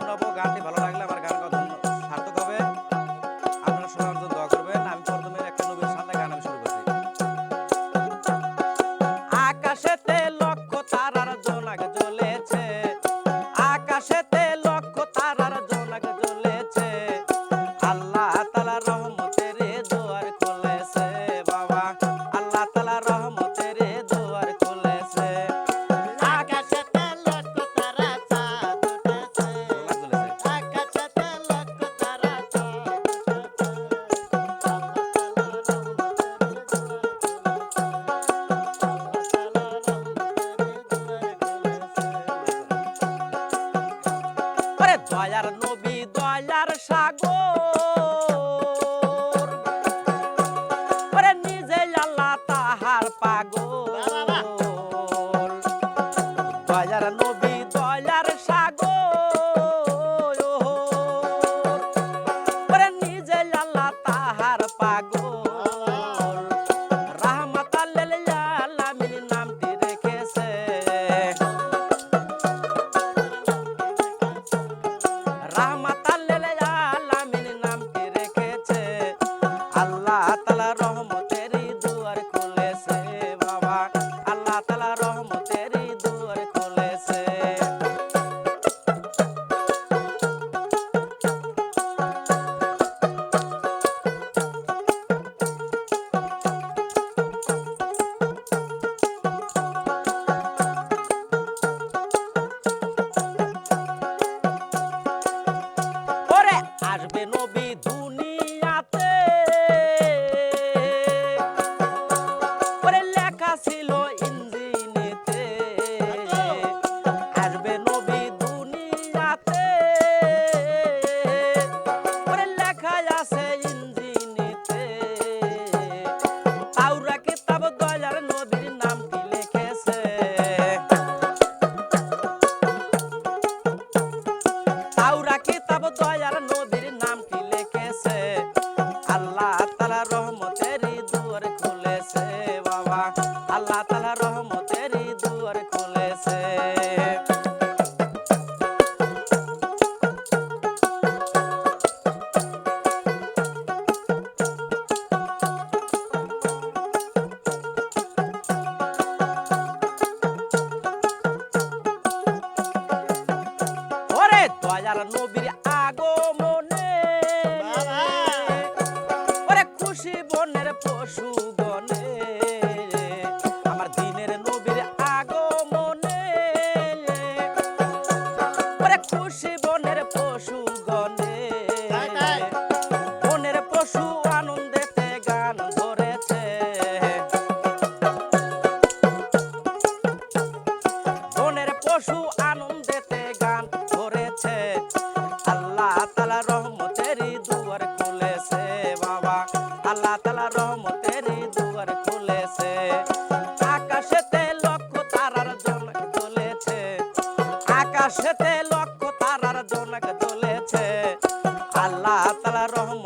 una boca, te. দয়ার নবী দয়ার সাগর। নিজে আল্লাহ তাহার পাগল। Selamat আসবে নবী দুনিয়াতে। লেখা ছিল দুয়ার খুলেছে। দয়ার নবীর আগমনে। ওরে খুশি বনের পশু পশু আনন্দেতে গান করেছে। আল্লাহ তালা রহমতেরই দুয়ার খুলেছে, বাবা। আল্লাহ তালা রহমতেরই দুয়ার খুলেছে। আকাশেতে লক্ষ তারার জনক চলেছে আকাশেতে লক্ষ তারার জনক চলেছে আল্লাহ তালা রহমত